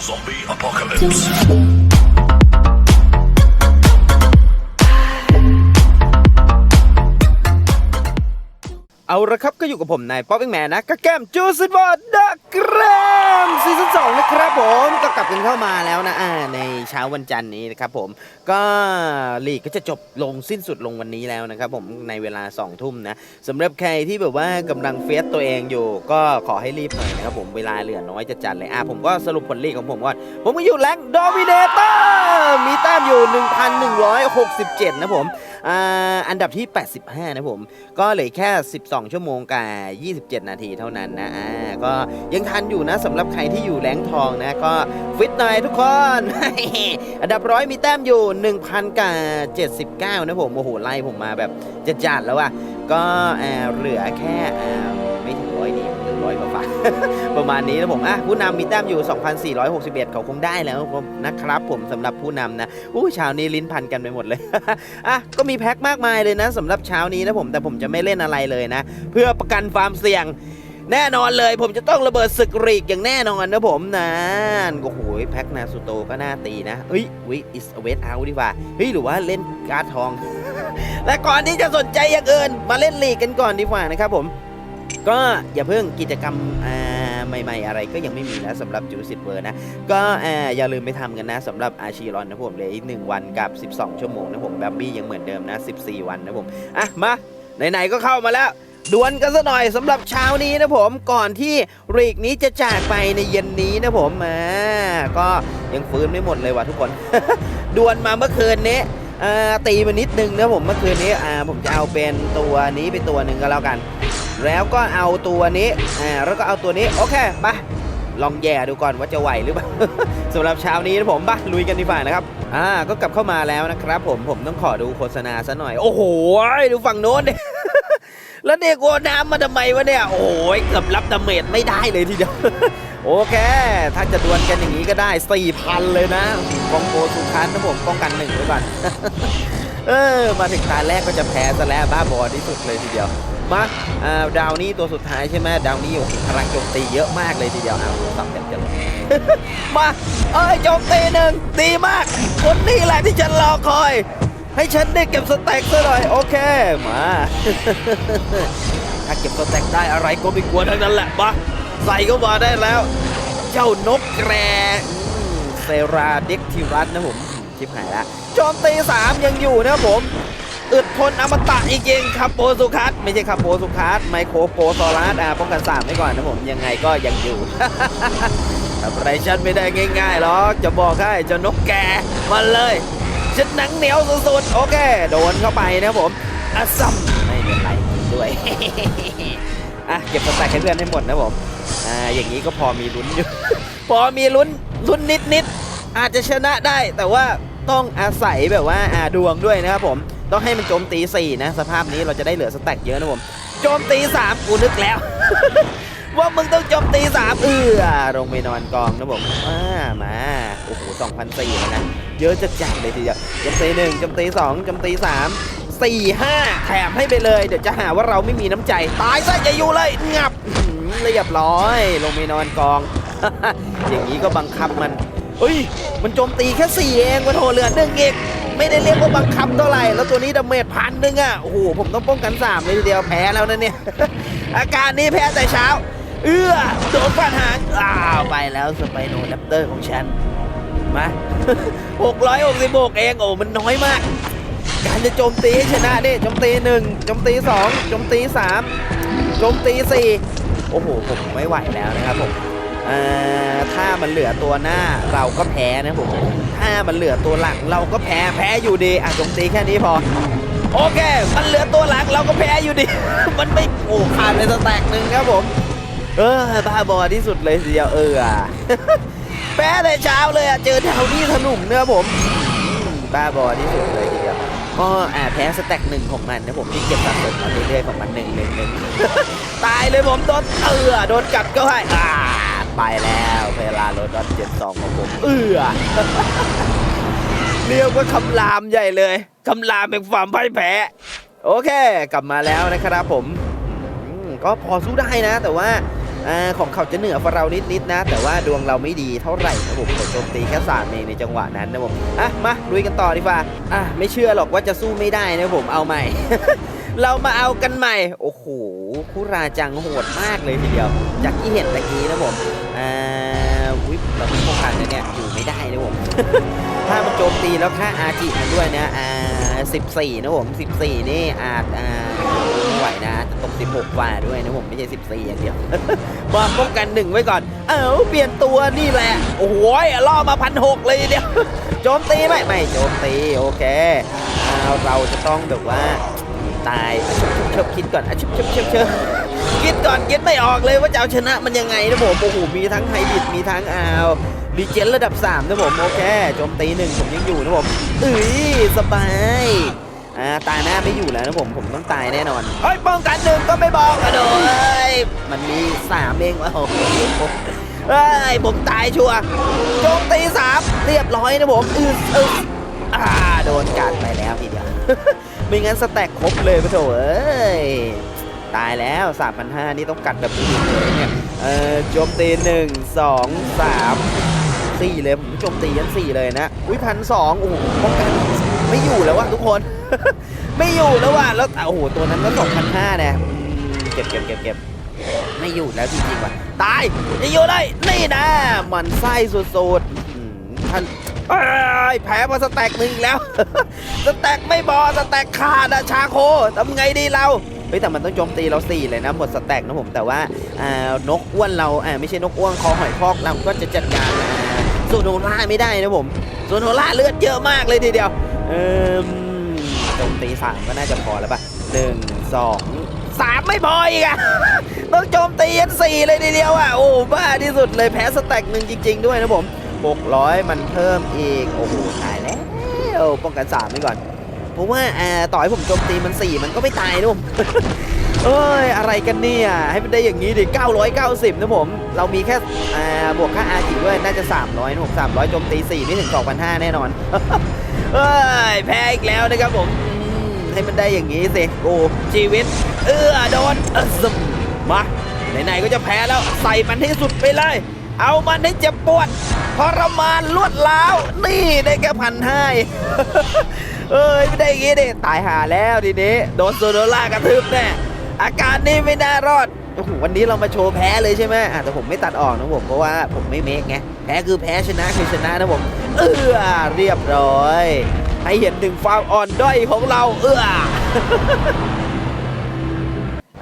Zombie apocalypse. เอาละครับก็อยู่กับผมนายป๊อปเองแมนนะกับแก้มจูซิบอดดักแกรมซีซั่นสองนะครับผมก็กลับกันเข้ามาแล้วนะอ่าในเช้าวันจันทร์นี้นะครับผมก็ลีกก็จะจบลงสิ้นสุดลงวันนี้แล้วนะครับผมในเวลา2องทุ่มนะสำหรับใครที่แบบว่ากำลังเฟสตัวเองอยู่ ก็ขอให้รีบหน่อยนะครับผมเวลาเหลือน้อยจะจัดเลยอะผมก็สรุปผลลีกของผมก่อนผมก็อยู่แรงดอมิเนเตอร์มีแต้มอยู่ 1,167 นะผม อ่าอันดับที่ 85 นะผม ก็เหลือแค่ 12 ชั่วโมงกับ27 นาทีเท่านั้นนะอ่าก็ยังทันอยู่นะสำหรับใครที่อยู่แรงทองนะก็ฟิตหน่อยทุกคน อันดับร้อยมีแต้มอยู่ 1,000กับ79 นะผมโอ้โหไล่ผมมาแบบจัดๆแล้วอะก็เหลือแค่ไม่ถึงร้อยดี ร้อยกว่าฝ่าประมาณนี้นะผมอะผู้นำมีแต้มอยู่ 2,461 เขาคงได้แล้วนะครับผมสำหรับผู้นำนะอู้ช้านี้ลิ้นพันกันไปหมดเลยอะก็มีแพ็คมากมายเลยนะสำหรับเช้านี้นะผมแต่ผมจะไม่เล่นอะไรเลยนะ เพื่อประกันความเสี่ยงแน่นอนเลยผมจะต้องระเบิดศึกรีกอย่างแน่นอนนะผมนะโอ้โหแพ็คนาซูโตก็น่าตีนะเฮ้ยวิอิสเวทเอาดีกว่าเฮ้ยหรือว่าเล่นการ์ดทองแต่ก่อนที่จะสนใจอย่างอื่นมาเล่นลีกกันก่อนดีกว่านะครับผม ก็อย่าเพิ่งกิจกรรมใหม่ ๆ อะไรก็ยังไม่มีนะสำหรับจูสิตเวอร์นะ ก็อย่าลืมไปทำกันนะสำหรับอาชีรอนนะผมเหลยอีกหนึ่งวันกับ 12 ชั่วโมงนะผมแบมบี้ยังเหมือนเดิมนะ 14 วันนะผมอะมาไหนๆก็เข้ามาแล้วดวลกันซะหน่อยสำหรับเช้านี้นะผมก่อนที่รีกนี้จะจากไปในเย็นนี้นะผมอ่าก็ยังฟื้นไม่หมดเลยว่ะทุกคน ดวลมาเมื่อคืนนี้ ตีมานิดนึงนะผมเมื่อคืนนี้ผมจะเอาเป็นตัวนี้เป็นตัวหนึ่งก็แล้วกัน แล้วก็เอาตัวนี้แล้วก็เอาตัวนี้โอเคไปลองแย่ดูก่อนว่าจะไหวหรือเปล่าสำหรับเช้านี้นะผมไปลุยกันดีกว่านะครับอ่าก็กลับเข้ามาแล้วนะครับ ผมผมต้องขอดูโฆษณาซะหน่อย โอ้โหดูฝั่งโน้นดิแล้วเด็กโอน้ำมาทำไมวะเนี่ยโอ้ยเกือบรับดาเมจไม่ได้เลยทีเดียว โอเค ถ้าจะดวลกันอย่างนี้ก็ได้4,000เลยนะกองโกสุคันนะผมป้องกันหนึ่งไว้ก่อนเออ มาถึงตาแรกก็จะแพ้ซะแล้วบ้าบอที่สุดเลยทีเดียว มาอ่าดาวนี่ตัวสุดท้ายใช่ไหมดาวนี่โอ้โหพลังโจมตีเยอะมากเลยทีเดียวเอาสับเต็มเต็มมาเอ้ยโจมตีหนึ่งดีมาก คนนี้แหละที่ฉันรอคอย ให้ฉันได้เก็บสแต็กซะหน่อย โอเค มา ถ้าเก็บสแต็กได้อะไรก็ไม่กลัวทั้งนั้นแหละมา ใส่ก็มาได้แล้ว เจ้านกแกรเซราเด็กทิรัสนะผมชิบหายละโจมตีสามยังอยู่นะผมอึดทนอมตะจริงคาโปสุคัสไม่ใช่คาโปสุคัสไมโครโปซอรัสอ่าป้องกันสามไว้ก่อนนะผมยังไงก็ยังอยู่ทำอะไรฉันไม่ได้ง่ายๆหรอกจะบอกให้เจ้านกแกมาเลยฉันหนังเหนียวสุดๆโอเค โดนเข้าไปนะผมอะซัมไม่เป็นไรด้วยอะเก็บสแต็กให้เพื่อนให้หมดนะผม อ่าอย่างนี้ก็พอมีลุ้นอยู่ พอมีลุ้นลุ้นนิดๆอาจจะชนะได้ แต่ว่าต้องอาศัยแบบว่าอ่าดวงด้วยนะครับผมต้องให้มันโจมตี4นะสภาพนี้เราจะได้เหลือสแต็กเยอะนะผมโจมตี3กูนึกแล้ว ว่ามึงต้องโจมตี3เอือลงไปนอนกองนะผมอ่ามาโอ้โห2,004แล้วนะเยอะจะจัดเลยทีเดียวโจมตีหนึ่งโจมตีสองโจมตีสามสี่ห้าแถมให้ไปเลย เดี๋ยวจะหาว่าเราไม่มีน้ำใจ ตายซะจะอยู่เลยงับ เรียบร้อย ลงไปนอนกอง อย่างนี้ก็บังคับมันเอ้ย มันโจมตีแค่สี่เองมันโหเหลือหนึ่งเองไม่ได้เรียกว่าบังคับเท่าไหร่ แล้วตัวนี้ดาเมจพันหนึ่งอะ โอ้โห ผมต้องป้องกันสามเลยทีเดียวแพ้แล้วนะเนี่ย อาการนี้แพ้แต่เช้า เอื้อโดนฟาดหางอ้าวไปแล้วสไปโนแรปเตอร์ของฉัน มา666เองโอ้มันน้อยมาก การจะโจมตีให้ชนะนี่โจมตีหนึ่งโจมตีสองโจมตีสามโจมตีสี่ โอ้โหผมไม่ไหวแล้วนะครับผมถ้ามันเหลือตัวหน้าเราก็แพ้นะผมถ้ามันเหลือตัวหลังเราก็แพ้แพ้อยู่ดีอะจมตีแค่นี้พอโอเค มันเหลือตัวหลังเราก็แพ้อยู่ดี มันไม่โอ้ขาดไปสแต็กหนึ่งครับผม เออบ้าบอที่สุดเลยทีเดียวเออแพ้แต่เช้าเลยอะเจอดาวนี่ถลุมเนื้อผมบ้าบอที่สุดเลย ก็อ่าแพ้สแต็กหนึ่งของมันนะผมที่เก็บสะสมมาเรื่อยๆของมันหนึ่งหนึ่งหนึ่งตายเลยผมโดนเอือโดนกัดก็ให้อ่าไปแล้วเวลาโรดอนเจ็ดสองของผมเอือเรียกว่าคำรามใหญ่เลยคำรามเป็นความพ่ายแพ้ โอเค กลับมาแล้วนะครับผมอืมก็พอสู้ได้นะ แต่ว่า อของเขาจะเหนือฝราเรานิดๆนะ แต่ว่าดวงเราไม่ดีเท่าไหร่นะผมโจมตีแค่สามเองในจังหวะนั้นนะผมอะมาลุยกันต่อดีกว่าอะไม่เชื่อหรอกว่าจะสู้ไม่ได้นะผมเอาใหม่ เรามาเอากันใหม่ โอ้โหคุราจังโหดมากเลยทีเดียว จากที่เห็นตะกี้นะผมอ่า วิปเราไม่ป้องกันเนี่ยอยู่ไม่ได้นะผม ถ้ามันโจมตีแล้วค่าอาจิมันด้วยนะอ่า14นะผม14นี่อาจอ่าไม่ไหวนะจะตก16กว่าด้วยนะผมไม่ใช่14อย่างเดียวมาป้องกันหนึ่งไว้ก่อน เอ้าเปลี่ยนตัวนี่แหละ โอ้โหล่อมาพันหกเลยเดียว โจมตีไหมไม่โจมตีโอเคเอาเราจะต้องแบบว่าตายชุบชุบชุบคิดก่อนอะชุบชุบชุบชุบ คิดก่อนคิดไม่ออกเลยว่าจะเอาชนะมันยังไงนะผมโอ้โหมีทั้งไฮบริดมีทั้งอาวดีเจนระดับ3นะผมโอเคโจมตีหนึ่งผมยังอยู่นะผมเอ้ยสบายอ่าตายหน้าไม่อยู่แล้วนะผมผมต้องตายแน่นอนเฮ้ยป้องกันหนึ่งก็ไม่บอกอะโดเอ้ยมันมีสามเองวะโอ้โหเฮ้ยผมตายชัวร์โจมตีสามเรียบร้อยนะผมอืออืออ่าโดนกัดไปแล้วทีเดียวไม่งั้นสแต็กครบเลยปะโถเอ้ย ตายแล้ว 3,500 นี่ต้องกัดแบบนี้เลยเนี่ยเออโจมตีหนึ่งสองสามสี่เลยผมโจมตีกันสี่เลยนะ อุ้ยพันสองโอ้โหป้องกันไม่อยู่แล้ววะทุกคน ไม่อยู่แล้วว่ะแล้วโอ้โหตัวนั้นก็สองพันห้าเนี่ยเก็บเก็บเก็บเก็บไม่อยู่แล้วจริงๆว่ะตายจะอยู่ได้นี่นะมันไส้สุดๆท่านแพ้มาสแต็กหนึ่งอีกแล้ว สแต็กไม่บอสแต็กขาดอะชาโคทำไงดีเรา เฮ้ยแต่มันต้องโจมตีเราสี่เลยนะหมดสแต็กนะผมแต่ว่าอ่านกอ้วนเราอ่าไม่ใช่นกอ้วนคอหอยพอกเราก็จะจัดการอ่าโซโนล่าไม่ได้นะผมโซโนล่าเลือดเยอะมากเลยทีเดียวเอ่มโจมตีสามก็น่าจะพอแล้วป่ะหนึ่งสองสามไม่พออีกอะต้องโจมตียันสี่เลยทีเดียวอะโอ้บ้าที่สุดเลยแพ้สแต็กหนึ่งจริง ๆ ด้วยนะผม600 มันเพิ่มอีก โอ้โหตายแล้วป้องกันสามไว้ก่อน ราะว่าอ่าต่อให้ผมโจมตีมัน 4 มันก็ไม่ตายนุ่มเอ้ย อะไรกันเนี่ย ให้มันได้อย่างนี้ดิ 990 นะผม เรามีแค่อ่าบวกค่าอาจิด้วย น่าจะ 300นะผม300โจมตี 4 ไม่ถึง 2,500 แน่นอน เอ้ย แพ้อีกแล้วนะครับผมอืมให้มันได้อย่างนี้สิโอ้ชีวิต เออโดนเออซึมมาไหนๆก็จะแพ้แล้วใส่มันให้สุดไปเลย เอามันให้เจ็บปวดทรมานลวดล้าว นี่ได้แค่พันห้า เอ้ยไม่ได้อย่างงี้ดิตายหาแล้วทีนี้โดนโซโนล่ากระทืบแน่อาการนี้ไม่น่ารอดโอ้โหวันนี้เรามาโชว์แพ้เลยใช่ไหมอะแต่ผมไม่ตัดออกนะผมเพราะว่าผมไม่เมคไงแพ้คือแพ้ชนะคือชนะนะผมเออเรียบร้อย ให้เห็นถึงความอ่อนด้อยของเราเออ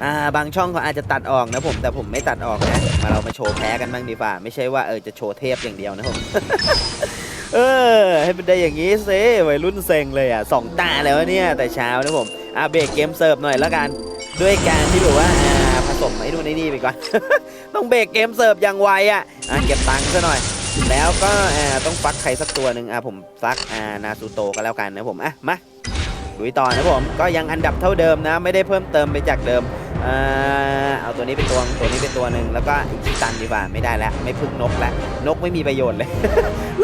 อ่าบางช่องเขาอาจจะตัดออกนะผมแต่ผมไม่ตัดออกนะมาเรามาโชว์แพ้กันบ้างดีกว่า ไม่ใช่ว่าเออจะโชว์เทพอย่างเดียวนะผม เออ ให้เป็นได้อย่างนี้สิวัยรุ่นเซ็งเลยอะสองตาแล้วเนี่ยแต่เช้านะผมอ่าเบรกเกมเสิร์ฟหน่อยแล้วกัน ด้วยการที่แบบว่าอ่าผสมไอ้นู่นไอ้นี่ไปก่อน ต้องเบรกเกมเสิร์ฟอย่างไวอะอ่าเก็บตังค์ซะหน่อยแล้วก็อ่าต้องฟักใครสักตัวหนึ่งอ่าผมฟักอ่านาซูโตก็แล้วกันนะผมอะมาลุยต่อนะผมก็ยังอันดับเท่าเดิมนะ ไม่ได้เพิ่มเติมไปจากเดิม เออเอาตัวนี้เป็นตัวตัวนี้เป็นตัวหนึ่งแล้วก็อีกตันดีกว่าไม่ได้แล้ว ไม่พึ่งนกแล้วนกไม่มีประโยชน์เลย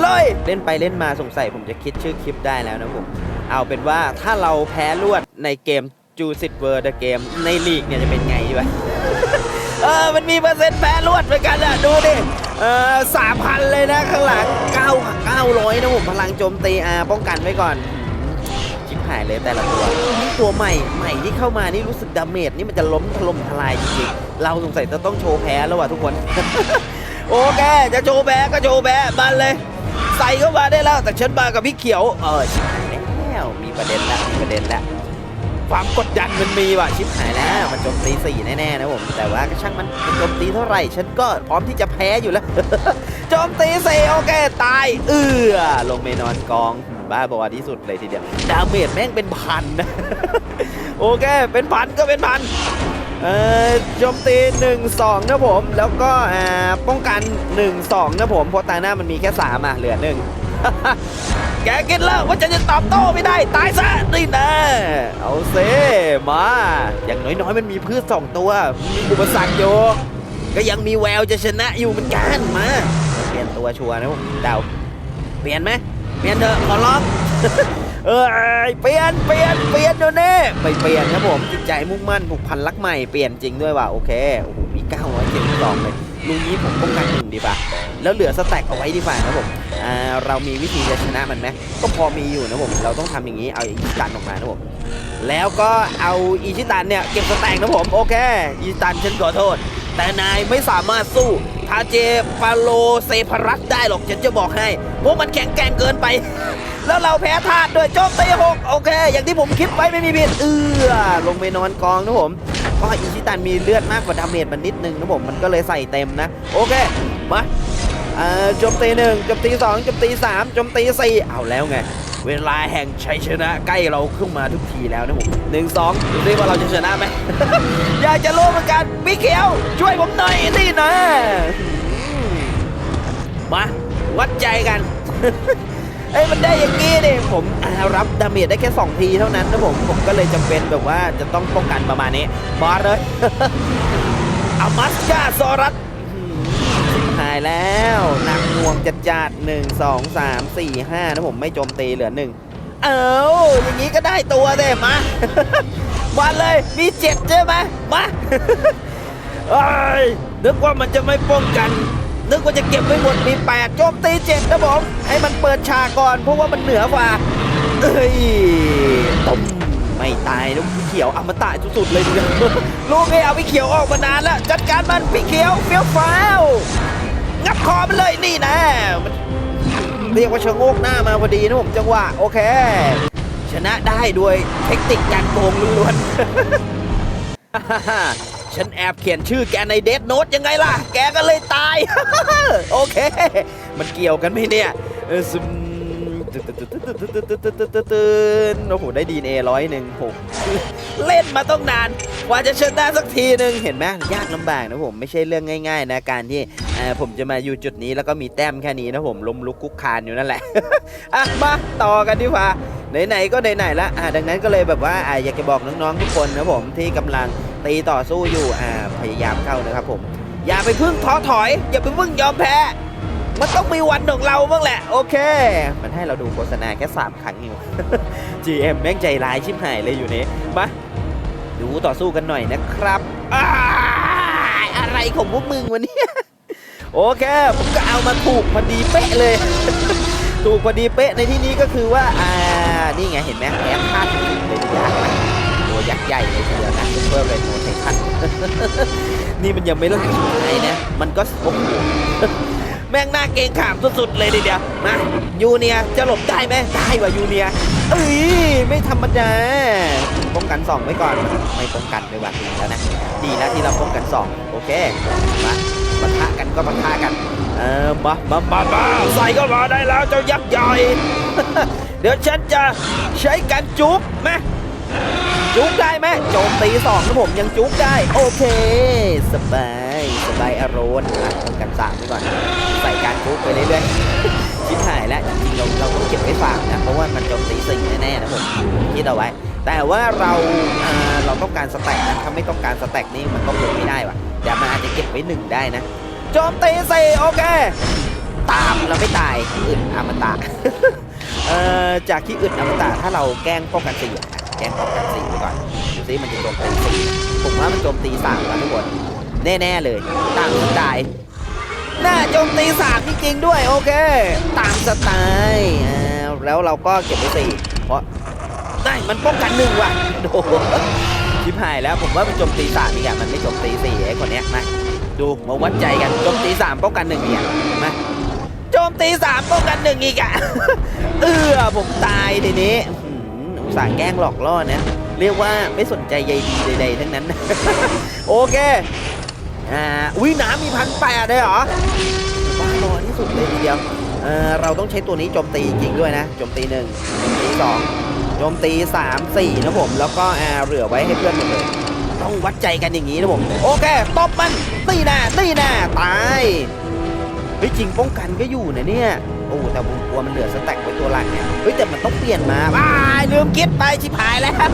เลยเล่นไปเล่นมาสงสัยผมจะคิดชื่อคลิปได้แล้วนะผมเอาเป็นว่าถ้าเราแพ้รวดในเกมจูซิตเวอร์เดเกมในลีกเนี่ยจะเป็นไงดีวะเออมันมีเปอร์เซ็นต์แพ้รวดเหมือนกันอะดูดิเออสามพันเลยนะข้างหลังเก้าเก้าร้อยนะผมพลังโจมตีอาป้องกันไว้ก่อน หายเลยแต่ละตัวนี่ตัวใหม่ใหม่ที่เข้ามานี่รู้สึกดาเมจนี่มันจะล้มถล่มทลายจริงๆ เราสงสัยจะต้องโชว์แพ้แล้วว่ะทุกคน โอเค จะโชว์แพ้ก็โชว์แพ้มาเลย ใส่เข้ามาได้แล้ว แต่ฉันมากับพี่เขียว เออชิบหายแล้วมีประเด็นแล้วมีประเด็นแล้วความกดดันมันมีว่ะชิบหายแล้วมันโจมตีสี่แน่ๆนะผมแต่ว่าก็ช่างมันมันโจมตีเท่าไหร่ ฉันก็พร้อมที่จะแพ้อยู่แล้วโจมตีสี่โอเค ตาย เอือลงไปนอนกอง บ้าบอที่สุดเลยทีเดียวดาเมจแม่งเป็นพันนะโอเค เป็นพันก็เป็นพันเออโจมตี 1 2 นะผม แล้วก็อ่าป้องกัน 1 2 นะผมเพราะตาหน้ามันมีแค่ 3 อะ เหลือ 1 แกคิดแล้วว่าจะจะตอบโต้ไม่ได้ ตายซะนี่นะเอาเซมา อย่างน้อยๆ มันมีพืช 2 ตัว มีอุปสรรคอยู่ก็ยังมีแววจะชนะอยู่เหมือนกันมา เปลี่ยนตัวชัวร์นะผมเดาเปลี่ยนไหม ปลี่ยนเถอะขอร้องเออเปลี่ยนเปลี่ยนเปลี่ยนเดี๋ยวนี้ไม่เปลี่ยนครับผมจิตใจมุ่งมั่นผูกพันรักใหม่เปลี่ยนจริงด้วยว่ะโอเคโอ้โหมี972เลยลุงนี้ผมป้องกันหนึ่งดีป่ะแล้วเหลือสแต็กเอาไว้ดีกว่านะผมอ่าเรามีวิธีจะชนะมันไหมก็พอมีอยู่นะผมเราต้องทำอย่างนี้เอาอีชิตันออกมานะผมแล้วก็เอาอีชิตันเนี่ยเก็บสแต็กนะผมโอเคอีชิตันฉันขอโทษ แต่นายไม่สามารถสู้ ทาเจปาโลเซพรัสได้หรอกฉันจะบอกให้เพราะมันแข็งแกร่งเกินไป แล้วเราแพ้ธาตุด้วยโจมตีหกโอเค อย่างที่ผมคิดไว้ไม่มีผิดเอือลงไปนอนกองนะผมเพราะอิชิตันมีเลือดมากกว่าดาเมจมันนิดนึงนะผมมันก็เลยใส่เต็มนะ โอเคมาโจมตีหนึ่งโจมตีสองโจมตีสามโจมตีสี่เอาแล้วไง เวลาแห่งชัยชนะใกล้เราขึ้นมาทุกทีแล้วนะผมหนึ่งสองดูสิว่าเราจะชนะไหม อยากจะรู้เหมือนกันพี่เขียว ช่วยผมหน่อยนี่นะ มา วัดใจกัน เอ้ยมันได้อย่างงี้ดิผมรับดาเมจได้แค่ 2 ทีเท่านั้นนะผม ผมก็เลยจำเป็นแบบว่าจะต้องป้องกันประมาณนี้มาเลยอามัสกาซอรัสายแล้วหนักหน่วงจัดจัดหนึ่งสองสามสี่ห้านะผมไม่โจมตีเหลือหนึ่งเอ้าอย่างนี้ก็ได้ตัวเด้มามาเลยมีเจ็ดใช่ไหมมาเอ้ยนึกว่ามันจะไม่ป้องกัน นึกว่าจะเก็บไว้หมดมีแปดโจมตีเจ็ดนะผมให้มันเปิดฉากก่อน เพราะว่ามันเหนือกว่าเอ้ยต้มไม่ตายลูกพี่เขียวเอามาตายสุดๆเลยทีเดียวลูกไอ้เอาพี่เขียวออกมานานแล้วจัดการมันพี่เขียวเฟี้ยวฟ้าว งับคอมันเลยนี่นะมันเรียกว่าชะโงกหน้ามาพอดีนะผมจังหวะโอเค ชนะได้ด้วยเทคนิคการโกงล้วนฉันแอบเขียนชื่อแกในเดสโนตยังไงล่ะ แกก็เลยตาย โอเค มันเกี่ยวกันไหมเนี่ยซึม โอ้โหได้ดีเอร้อยหนึ่งโหเล่นมาต้องนานกว่าจะชนะสักทีหนึ่งเห็นไหมยากลำบากนะผมไม่ใช่เรื่องง่าย ๆ นะการที่ผมจะมาอยู่จุดนี้แล้วก็มีแต้มแค่นี้นะผมล้มลุกคุกคานอยู่นั่นแหละอะมาต่อกันดีกว่าไหนๆก็ไหนๆละอ่าดังนั้นก็เลยแบบว่าอ่าอยากจะบอกน้องๆทุกคนนะผมที่กำลังตีต่อสู้อยู่อ่าพยายามเข้านะครับผมอย่าไปพึ่งท้อถอย อย่าไปพึ่งยอมแพ้ มันต้องมีวันของเราบ้างแหละ โอเค มันให้เราดูโฆษณาแค่ 3 ครั้งอยู่ GM แม่งใจร้ายชิบหายเลยอยู่นี้มาดูต่อสู้กันหน่อยนะครับ อะไรของพวกมึงวันนี้โอเคผมก็เอามาถูกพอดีเป๊ะเลย ถูกพอดีเป๊ะในที่นี้ก็คือว่า อ่า นี่ไงเห็นไหมแอบคาดเลยยักษ์ตัวยักษ์ใหญ่เลยทีเดียวนะเพิ่มเลยโนเทคันนี่มันยังไม่เลิกขายนะ มันก็โอ้โห แม่งหน้าเกงขามสุดๆเลยทีเดียวมายูเนียจะหลบได้ไหมได้ว่ะยูเนียเอ้ยไม่ธรรมดาป้องกันสองไว้ก่อนไม่ป้องกันเลยว่ะดีแล้วนะดีแล้วที่เราป้องกันสองโอเคมาปะทะกันก็ปะทะกันเออมามามามาใส่ก็มาได้แล้วเจ้ายักษ์ใหญ่เดี๋ยวฉันจะใช้การจุ๊บไหม จุ๊บได้ไหมโจมตีสองนะผมยังจุ๊บได้ โอเค สบายสบายอารมณ์อะป้องกันสามไปก่อน ใส่การจุ๊บไปเรื่อยๆชิบหายแล้วจริงๆเราเราต้องเก็บไว้ฝากนะเพราะว่ามันโจมตีสี่แน่ๆนะผมคิดเอาไว้ แต่ว่าเราอ่าเราต้องการสแต็กนะถ้าไม่ต้องการสแต็กนี่มันก็เก็บไม่ได้ว่ะเดี๋ยวมันอาจจะเก็บไว้หนึ่งได้นะโจมตีสี่โอเคตามเราไม่ตายอึดอมตะเอ่อจากที่อึดอมตะถ้าเราแกล้งป้องกันสี่ แกงป้องกันสี่ไปก่อนดูซิมันจะโจมตีสี่ผมว่ามันโจมตีสามครับทุกคนแน่ๆเลยตามสไตล์หน้าโจมตีสามจริงๆด้วยโอเค ตามสไตล์แล้วเราก็เก็บไว้สี่เพราะได้มันป้องกันหนึ่งว่ะโอ้โหชิบหายแล้วผมว่ามันโจมตีสามอีกอะมันไม่โจมตีสี่ไอ้คนเนี้ยมาดูมาวัดใจกันโจมตีสามป้องกันหนึ่งอีกอะมาโจมตีสามป้องกันหนึ่งอีกอะเออผมตายทีนี้ ส่าแกล้งหลอกล่อนะ เรียกว่าไม่สนใจใยดีใดๆทั้งนั้น โอเค อ่า อุ้ยน้ำมีพันแปดเลยเหรอบ้าบอที่สุดเลยทีเดียว เออเราต้องใช้ตัวนี้โจมตีจริงด้วยนะ โจมตีหนึ่งโจมตีสองโจมตีสามสี่นะผม แล้วก็อ่าเหลือไว้ให้เพื่อนหมดเลย ต้องวัดใจกันอย่างนี้นะผม โอเค ตบมัน ตีแน่ตีแน่ตายเฮ้ยจริงป้องกันก็อยู่นะเนี่ย โอ้แต่ผมกลัวมันเหลือสแต็กไว้ตัวหลังเนี่ยเฮ้ยแต่มันต้องเปลี่ยนมาว้ายลืมคิดไปชิบหายแล้ว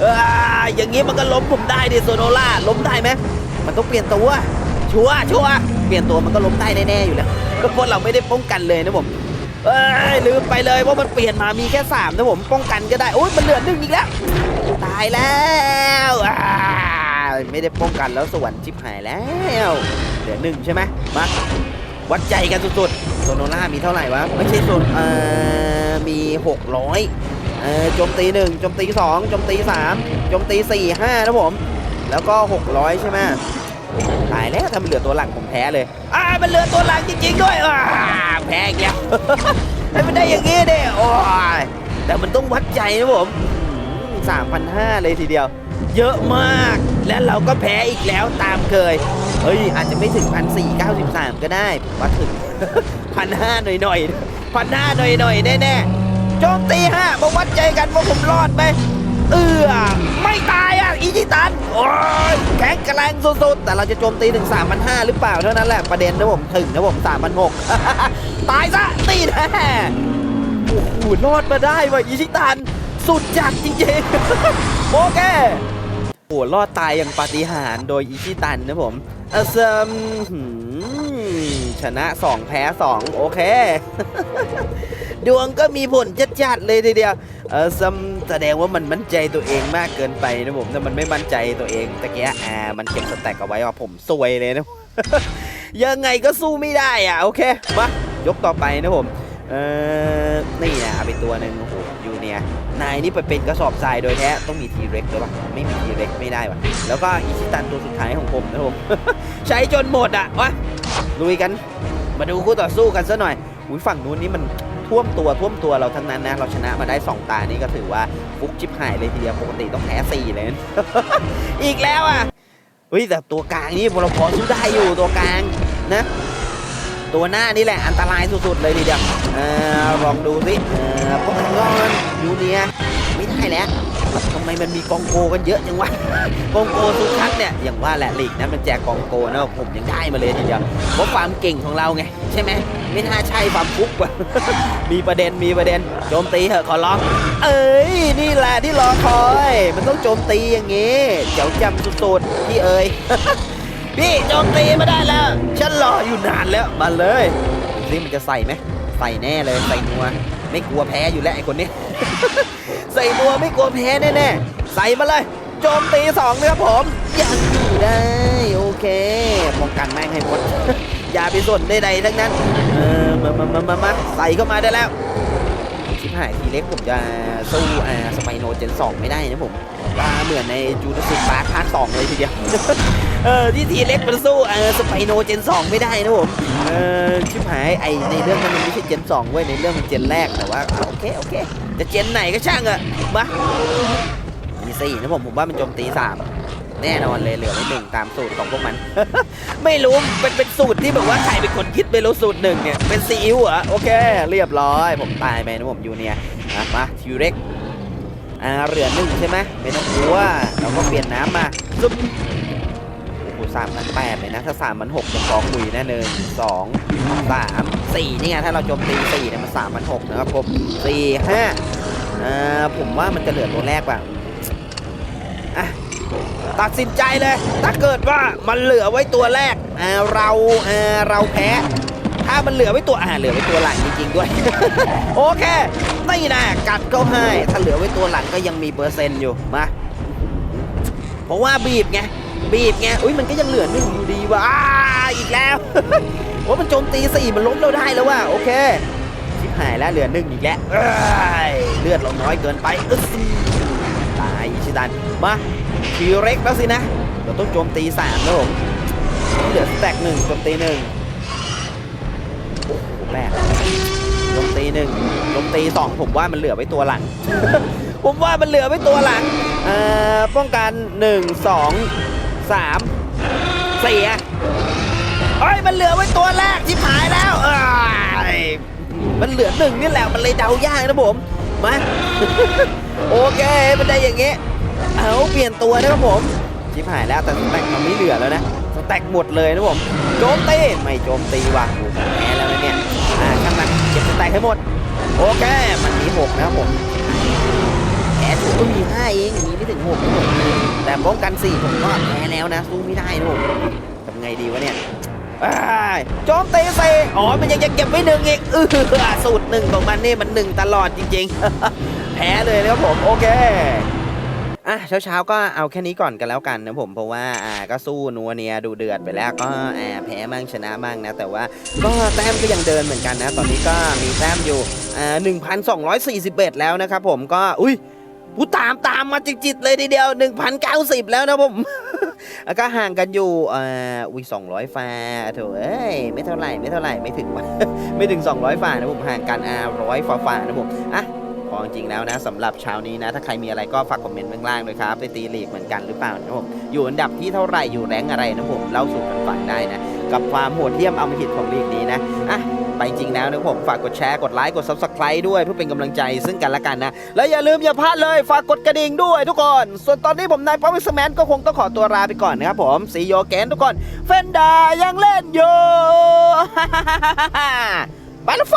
เอออย่างนี้มันก็ล้มผมได้ดิโซโนล่าล้มได้ไหมมันต้องเปลี่ยนตัวชัวชัวเปลี่ยนตัวมันก็ล้มได้แน่ๆอยู่แล้วก็เพราะเราไม่ได้ป้องกันเลยนะผมเอ้ยลืมไปเลยว่ามันเปลี่ยนมามีแค่สามนะผมป้องกันก็ได้โอ้ยมันเหลือหนึ่งอีกแล้วตายแล้วไม่ได้ป้องกันแล้วสวนชิบหายแล้วเหลือหนึ่งใช่ไหมมาวัดใจกันสุดๆ ซโนล่ามีเท่าไหร่วะ ไม่ใช่โซนเอ่อมี 600เอ่อโจมตีหนึ่งโจมตีสองโจมตีสามโจมตีสี่ห้านะผม แล้วก็ 600 ใช่ไหมตายแล้วถ้ามันเหลือตัวหลังผมแพ้เลยอ่ามันเหลือตัวหลังจริงๆด้วยอ่าแพ้อีกแล้วให้มันได้อย่างงี้ดิโอ้ยแต่มันต้องวัดใจนะผมสามพันห้าเลยทีเดียว เยอะมาก และเราก็แพ้อีกแล้วตามเคย เฮ้ย อาจจะไม่ถึงพันสี่เก้าสิบสามก็ได้ว่าถึง พันห้าหน่อยหน่อยพันห้าหน่อยหน่อยแน่ๆโจมตีห้ามาวัดใจกันว่าผมรอดไหมเออไม่ตายอะอีจิตันโอ้ยแข็งกร่งสุดๆแต่เราจะโจมตีถึง3,500หรือเปล่าเท่านั้นแหละประเด็นนะผมถึงนะผม3,600ตายซะตีแน่โอ้โหรอดมาได้ว่ะอีชิตัน สุดจัดจริงๆโอเคโอ้รอดตายอย่างปาฏิหาริย์โดยอีชิตันนะผมเออเซม ชนะ 2 แพ้ 2 โอเค ดวงก็มีผลจัดๆเลยทีเดียว เออซัมแสดงว่ามันมั่นใจตัวเองมากเกินไปนะผมถ้ามันไม่มั่นใจตัวเองตะเกียอ่ามันเก็บสแต็กเอาไว้ว่าผมซวยเลยนะ ยังไงก็สู้ไม่ได้อะโอเคมายกต่อไปนะผมเออนี่นะเอาไปตัวหนึ่งโอ้โหยูเนียนายนี่ไปเป็นกระสอบทรายโดยแท้ต้องมีทีเร็กหรือเปล่าไม่มีทีเร็กไม่ได้ว่ะแล้วก็อิชิตันตัวสุดท้ายของผมนะผมใช้จนหมดอะวะ ลุยกัน มาดูคู่ต่อสู้กันซะหน่อยอุ้ยฝั่งนู้นนี่มันท่วมตัวท่วมตัวเราทั้งนั้นนะ เราชนะมาได้ 2 ตานี่ก็ถือว่าฟุกชิบหายเลยทีเดียวปกติต้องแพ้4เลยนอีกแล้วอะเฮ้ยแต่ตัวกลางนี่เราพอสู้ได้อยู่ตัวกลางนะ ตัวหน้านี่แหละอันตรายสุดๆเลยทีเดียวเออลองดูสิเออโปเกมอนยูเนียไม่ได้แล้ว ทำไมมันมีกองโกกันเยอะจังวะกองโกทุกครั้งเนี่ยอย่างว่าแหละลีกนั้นมันแจกกองโกนะผมยังได้มาเลยทีเดียวเพราะความเก่งของเราไงใช่ไหมไม่น่าใช่ความฟุกว่ะมีประเด็นมีประเด็นโจมตีเถอะขอร้อง เอ้ยนี่แหละที่รอคอย มันต้องโจมตีอย่างงี้เจ้าจำสุดๆพี่เอ๋ยพี่โจมตีมาได้แล้วฉันรออยู่นานแล้วมาเลยดูสิมันจะใส่ไหมใส่แน่เลยใส่นัว ไม่กลัวแพ้อยู่แล้วไอ้คนนี้ ใส่ตัวไม่กลัวแพ้แน่ๆ ใส่มาเลย โจมตีสองนะครับผม ยังอยู่ได้ โอเคป้องกันแม่งให้หมด อย่าไปสนใดๆทั้งนั้น เออมามามามาใส่เข้ามาได้แล้ว หายทีเล็กผมจะสู้อ่าสไปโนเจน2ไม่ได้นะผมว่าเหมือนในจูราสสิกปาร์คภาค2เลยทีเดียว เออที่ทีเล็กมันสู้เออสไปโนเจน2ไม่ได้นะผมเออชิบหายไอในเรื่องนั้นมันไม่ใช่เจน2เว้ยในเรื่องมันเจนแรกแต่ว่าโอเคโอเค จะเจนไหนก็ช่างอะมามีสี่นะผมผมว่ามันโจมตีสาม แน่นอนเลยเหลือไว้หนึ่งตามสูตรของพวกมัน ไม่รู้เป็นเป็นสูตรที่แบบว่าใครเป็นคนคิดไม่รู้สูตรหนึ่งเนี่ยเป็นซีอิ๊วเหรอโอเค เรียบร้อย ผมตายไปนะผมยูเนียมาทิวเร็กอ่าเหลือหนึ่งใช่ไหมไม่ต้องกลัวเราก็เปลี่ยนน้ำมาซุปโอ้โหสามพันแปดเลยนะ ถ้าสามพันหกจะกองคุยแน่หนึ่งสองสามสี่นี่ไงถ้าเราโจมตีสี่เนี่ยมันสามพันหกนะครับผมสี่ห้าอ่าผมว่ามันจะเหลือตัวแรกป่ะอะ ตัดสินใจเลย ถ้าเกิดว่ามันเหลือไว้ตัวแรกเราเราแพ้ ถ้ามันเหลือไว้ตัวอ่าเหลือไว้ตัวหลังจริงๆด้วย โอเคนี่นะกัดก็ให้ถ้าเหลือไว้ตัวหลังก็ยังมีเปอร์เซ็นต์อยู่มาเพราะว่าบีบไงบีบไงอุ้ยมันก็ยังเหลือหนึ่งอยู่ดีว่ะอ้าอีกแล้วว่ามันโจมตีสี่มันล้มเราได้แล้วว่ะโอเคชิบหายแล้วเหลือหนึ่งอีกแล้วเลือดเราน้อยเกินไปตายชิตันมา ทีเร็กแล้วสินะ เราต้องโจมตีสามนะผมเหลือสแต็กหนึ่งโจมตีหนึ่งโอ้โหแรกโจมตีหนึ่งโจมตีสองผมว่ามันเหลือไว้ตัวหลัง ผมว่ามันเหลือไว้ตัวหลังเอ่อป้องกันหนึ่งสองสามสี่เอ้ยมันเหลือไว้ตัวแรกที่หายแล้วเอ้ยมันเหลือหนึ่งนี่แหละมันเลยเดายากนะผมมาโอเคมันได้อย่างเงี้ เอาเปลี่ยนตัวนะครับผมชิบหายแล้วแต่สแต็กมันไม่เหลือแล้วนะสแต็กหมดเลยนะผมโจมตีไม่โจมตีว่ะโอ้โหแพ้แล้วนะเนี่ยอ่าช่างมันเก็บสแต็กให้หมด โอเคมันมีหกนะครับผมแพ้ถูกก็มีห้าเองมีไม่ถึงหกนะผมแต่ป้องกันสี่ผมก็แพ้แล้วนะสู้ไม่ได้นะผมทำไงดีวะเนี่ยโจมตีเซอ๋อมันยังจะเก็บไว้หนึ่งอีกเออสูตรหนึ่งของมันนี่มันหนึ่งตลอดจริงๆ แพ้เลยนะครับผมโอเค อะเช้าๆก็เอาแค่นี้ก่อนกันแล้วกันนะผมเพราะว่าอ่าก็สู้นัวเนียดูเดือดไปแล้วก็อ่าแพ้มั่งชนะมั่งนะแต่ว่าก็แต้มก็ยังเดินเหมือนกันนะ ตอนนี้ก็มีแต้มอยู่อ่า1,241แล้วนะครับผมก็อุ้ยผู้ตามตามมาจิตๆเลยทีเดียว 1,090 แล้วนะผมแล้วก็ห่างกันอยู่อ่าอุ้ย200ฟ้าโถเอ้ยไม่เท่าไหร่ไม่เท่าไหร่ไม่ถึงไม่ถึง 200ฟ้านะผมห่างกันอ่าร้อยฟ้าฟ้านะผมอะ พอจริงแล้วนะสำหรับเช้านี้นะ ถ้าใครมีอะไรก็ฝากคอมเมนต์ข้างล่างด้วยครับได้ตีลีกเหมือนกันหรือเปล่านะผมอยู่อันดับที่เท่าไหร่อยู่แรงอะไรนะผมเล่าสู่กันฟังได้นะ กับความโหดเหี้ยมอำมหิตของลีกนี้นะอะไปจริงแล้วนะผมฝากกดแชร์กดไลค์กด subscribe ด้วยเพื่อเป็นกำลังใจซึ่งกันและกันนะ แล้วอย่าลืมอย่าพลาดเลยฝากกดกระดิ่งด้วยทุกคน ส่วนตอนนี้ผมนายป๊อปวิสแมนก็คงต้องขอตัวลาไปก่อนนะครับผมซีโยเกนทุกคนเฟนดายังเล่นอยู่ ไปแล้วไฟ